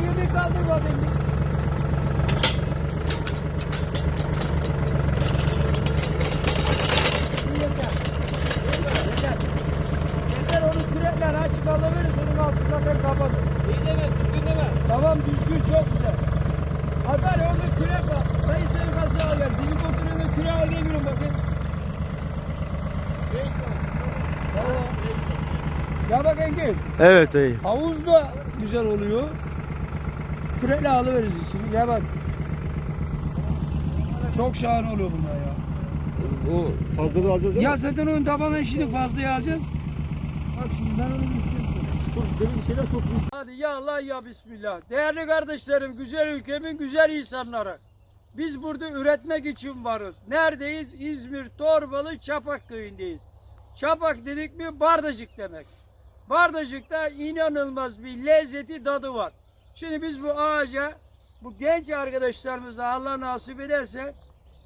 Hayır bir kaldır bakayım. Yeter. Yeter. Yeter onu kürekler açık alabiliriz. Onun altı zaten kapalı. İyi deme, düzgün deme. Tamam düzgün çok güzel. Haber orada kürek var. Sayın kasaya al gel. Bizim oturuyorda küreği al gel gülüm bakayım. Ya bak Engin. Evet dayı. Havuz da güzel oluyor. Kürekle alıveririz içini. Ya bak. Çok şahane oluyor bunlar ya. O fazlalığı alacağız Ya zaten onun tabanı işini fazlaya alacağız. Bak şimdi ben onu Benim şeyler çok büyük. Hadi ya Allah ya Bismillah. Değerli kardeşlerim, güzel ülkemin güzel insanları. Biz burada üretmek için varız. Neredeyiz? İzmir, Torbalı, Çapak köyündeyiz. Çapak dedik mi Bardacık demek. Bardacık'ta inanılmaz bir lezzeti tadı var. Şimdi biz bu ağaca, bu genç arkadaşlarımıza Allah nasip ederse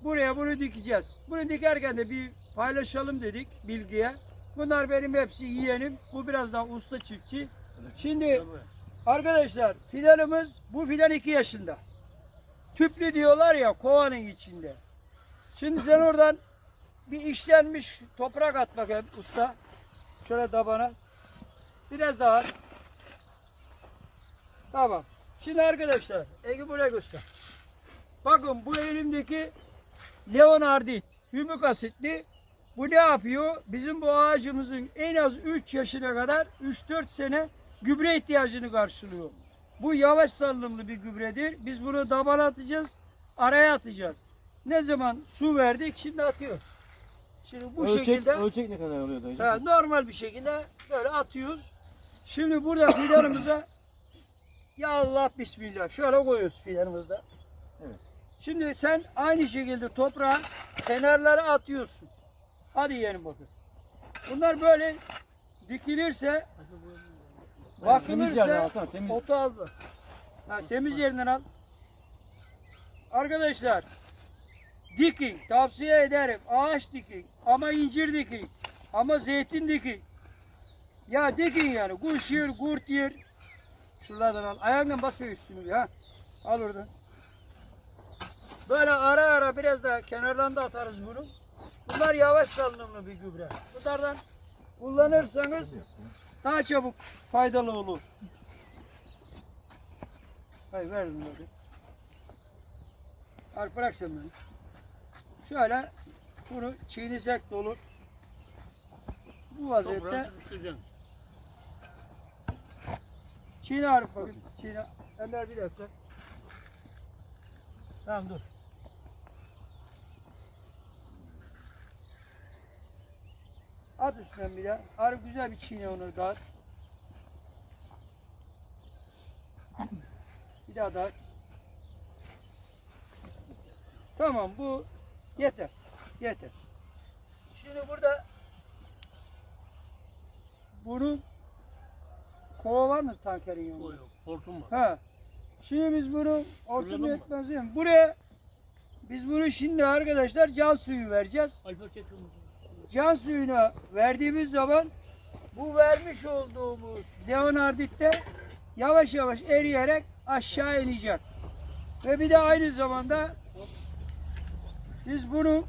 buraya bunu dikeceğiz. Bunu dikerken de bir paylaşalım dedik bilgiye. Bunlar benim hepsi yeğenim. Bu biraz daha usta çiftçi. Şimdi arkadaşlar fidanımız bu fidan 2 yaşında. Tüplü diyorlar ya kovanın içinde. Şimdi sen oradan bir işlenmiş toprak at bakayım usta. Şöyle tabana. Biraz daha. Tamam. Şimdi arkadaşlar Ege buraya göster. Bakın bu elimdeki Leonardit, hümük asitli. Bu ne yapıyor? Bizim bu ağacımızın en az 3 yaşına kadar 3-4 sene gübre ihtiyacını karşılıyor. Bu yavaş salınımlı bir gübredir. Biz bunu dabana atacağız, araya atacağız. Ne zaman su verdik şimdi atıyoruz. Şimdi bu ölçek, şekilde ölçek ne kadar oluyor ha, normal bir şekilde böyle atıyoruz. Şimdi burada fidanımıza ya Allah bismillah şöyle koyuyoruz fidanımızda. Evet. Şimdi sen aynı şekilde toprağa kenarlara atıyorsun. Hadi yiyelim bakın. Bunlar böyle dikilirse bakılırsa otu al. Ha, temiz yerinden al. Arkadaşlar dikin tavsiye ederim. Ağaç dikin ama incir dikin ama zeytin dikin. Ya dikin yani kuş yer, kurt yer. Şuralardan al. Ayağından basıyor üstünü ya. Al oradan. Böyle ara ara biraz da kenardan da atarız bunu. Bunlar yavaş salınımlı bir gübre. Bunlardan kullanırsanız daha çabuk faydalı olur. Hayır ver bunları. Al bırak sen beni. Şöyle bunu çiğnesek de. Bu vaziyette çiğne Arif bakayım. Çiğne. Ömer bir dakika. Tamam dur. At üstünden bir de. Arif güzel bir çiğne onu da at. Bir daha da at. Tamam bu yeter. Yeter. Şimdi burada bunun kova var mı tankerin yanında? Hortum var. Ha. Şimdi biz bunu hortum yetmez mi? Buraya biz bunu şimdi arkadaşlar can suyu vereceğiz. Can suyunu verdiğimiz zaman bu vermiş olduğumuz leonarditte yavaş yavaş eriyerek aşağı inecek. Ve bir de aynı zamanda biz bunu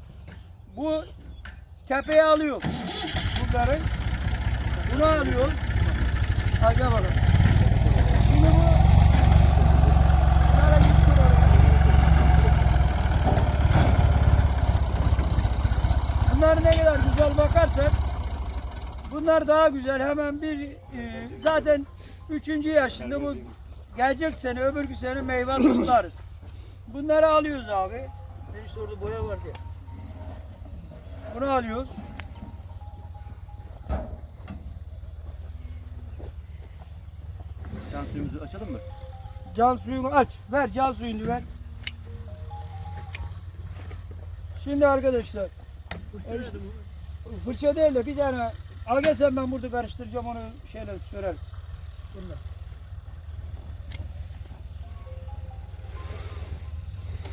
bu tepeye alıyoruz. Bunları bunu alıyoruz. Hadi bakalım. Şimdi bu. Bunlar ne kadar güzel bakarsak bunlar daha güzel. Hemen bir e, zaten üçüncü yaşında bu gelecek sene öbürkü sene meyve tutarız. Bunları alıyoruz abi. İşte orada boya var diye. Bunu alıyoruz. Can suyumuzu açalım mı? Can suyunu aç. Ver can suyunu ver. Şimdi arkadaşlar fırça değil de bir tane al gel sen ben burada karıştıracağım onu şeyle süreriz. Bununla.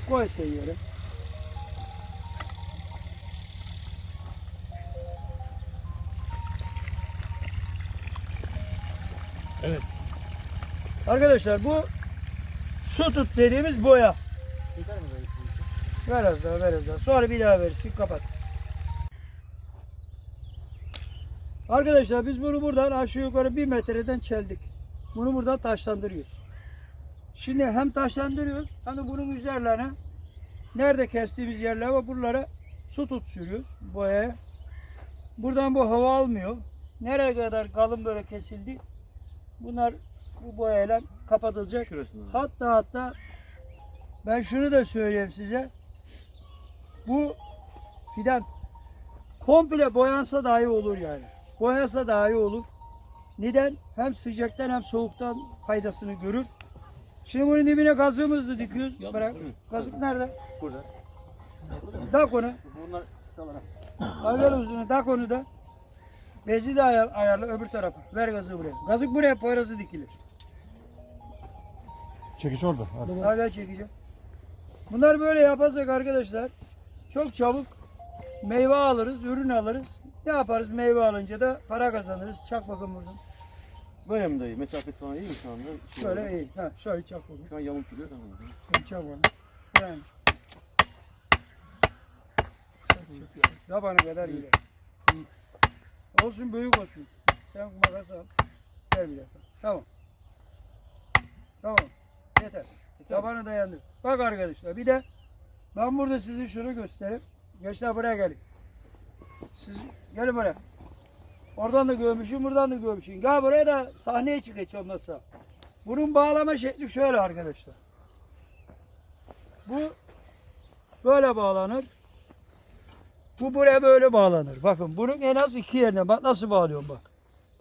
Koy sen yere. Arkadaşlar bu su tut dediğimiz boya. Yeter mi dayı? Ver az daha ver az daha. Sonra bir daha verirsin kapat. Arkadaşlar biz bunu buradan aşağı yukarı bir metreden çeldik. Bunu buradan taşlandırıyoruz. Şimdi hem taşlandırıyoruz hem de bunun üzerlerine nerede kestiğimiz yerler var buralara su tut sürüyoruz boyaya. Buradan bu hava almıyor. Nereye kadar kalın böyle kesildi. Bunlar bu boyayla kapatılacak. Şurasında. Hatta hatta ben şunu da söyleyeyim size. Bu fidan komple boyansa dahi olur yani. Boyansa dahi olur. Neden? Hem sıcaktan hem soğuktan faydasını görür. Şimdi bunun dibine kazığımızı dikiyoruz. Bırak. Kazık nerede? Burada. Tak onu. Bunlar kısalara. Ayver uzunu tak onu da. Bezi de ayar, ayarla öbür tarafa. Ver gazı buraya. Kazık buraya poyrazı dikilir. Çekiş orada. Hadi. Hala çekeceğim. Bunlar böyle yaparsak arkadaşlar çok çabuk meyve alırız, ürün alırız. Ne yaparız meyve alınca da para kazanırız. Çak bakın buradan. Böyle mi dayı? Mesafesi falan iyi mi şu anda? Şey Şöyle iyi. Ha, şöyle çak bakın. Şu an yamuk duruyor tamam. Sen çak onu. Yani. Çak, çak. Tabanı kadar iyi. Olsun büyük olsun. Sen makas al. Ver bir dakika. Tamam. Tamam. Yeter. Tabanı dayandır. Bak arkadaşlar bir de ben burada size şunu göstereyim. Gençler buraya gelin. Siz gelin buraya. Oradan da görmüşüm, buradan da görmüşüm. Gel buraya da sahneye çık hiç olmazsa. Bunun bağlama şekli şöyle arkadaşlar. Bu böyle bağlanır. Bu buraya böyle bağlanır. Bakın bunun en az iki yerine bak nasıl bağlıyorum bak.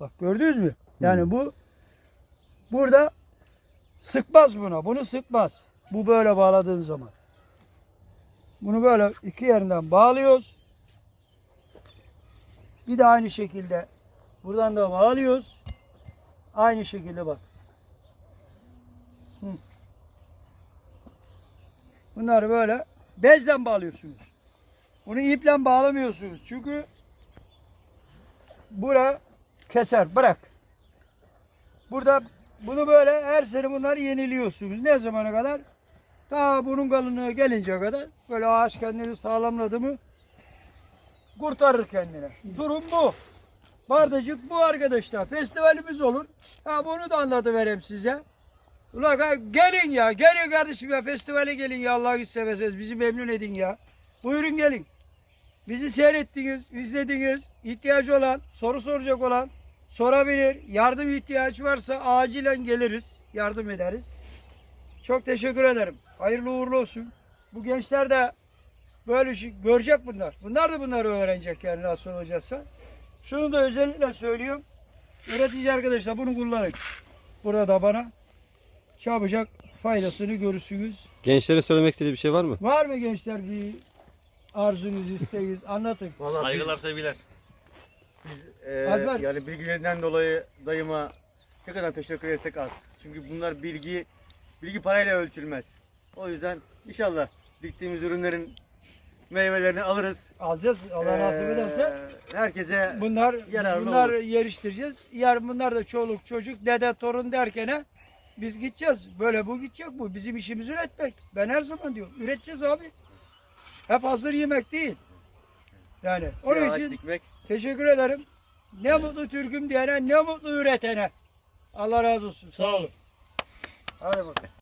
Bak gördünüz mü? Yani bu burada sıkmaz buna. Bunu sıkmaz. Bu böyle bağladığın zaman. Bunu böyle iki yerinden bağlıyoruz. Bir de aynı şekilde buradan da bağlıyoruz. Aynı şekilde bak. Bunları böyle bezle bağlıyorsunuz. Bunu iple bağlamıyorsunuz. Çünkü bura keser. Bırak. Burada bunu böyle her sene bunları yeniliyorsunuz. Ne zamana kadar? Ta bunun kalınlığı gelince kadar böyle ağaç kendini sağlamladı mı kurtarır kendine. Durum bu. Bardacık bu arkadaşlar. Festivalimiz olur. Ha bunu da anlatıvereyim size. Ulan gelin ya. Gelin kardeşim ya. Festivale gelin ya. Allah'ı severseniz. Bizi memnun edin ya. Buyurun gelin. Bizi seyrettiniz, izlediniz. İhtiyacı olan, soru soracak olan sorabilir. Yardım ihtiyacı varsa acilen geliriz. Yardım ederiz. Çok teşekkür ederim. Hayırlı uğurlu olsun. Bu gençler de böyle şey görecek bunlar. Bunlar da bunları öğrenecek yani nasıl olacaksa. Şunu da özellikle söylüyorum. Üretici arkadaşlar bunu kullanın. Burada bana çabucak faydasını görürsünüz. Gençlere söylemek istediği bir şey var mı? Var mı gençler bir arzunuz, isteğiniz? Anlatın. Vallahi Saygılar, sevgiler. Biz e, Alper. yani bilgilerinden dolayı dayıma ne kadar teşekkür etsek az. Çünkü bunlar bilgi bilgi parayla ölçülmez. O yüzden inşallah diktiğimiz ürünlerin meyvelerini alırız. Alacağız. Allah nasip Ee, ederse. herkese Bunlar yararlı bunlar olur. yeriştireceğiz. Yarın bunlar da çoluk çocuk dede torun derken biz gideceğiz. Böyle bu gidecek bu. Bizim işimiz üretmek. Ben her zaman diyorum. Üreteceğiz abi. Hep hazır yemek değil. Yani onun için dikmek. Teşekkür ederim. Ne mutlu Türk'üm diyene, ne mutlu üretene. Allah razı olsun. Sağ olun. Hadi bakalım.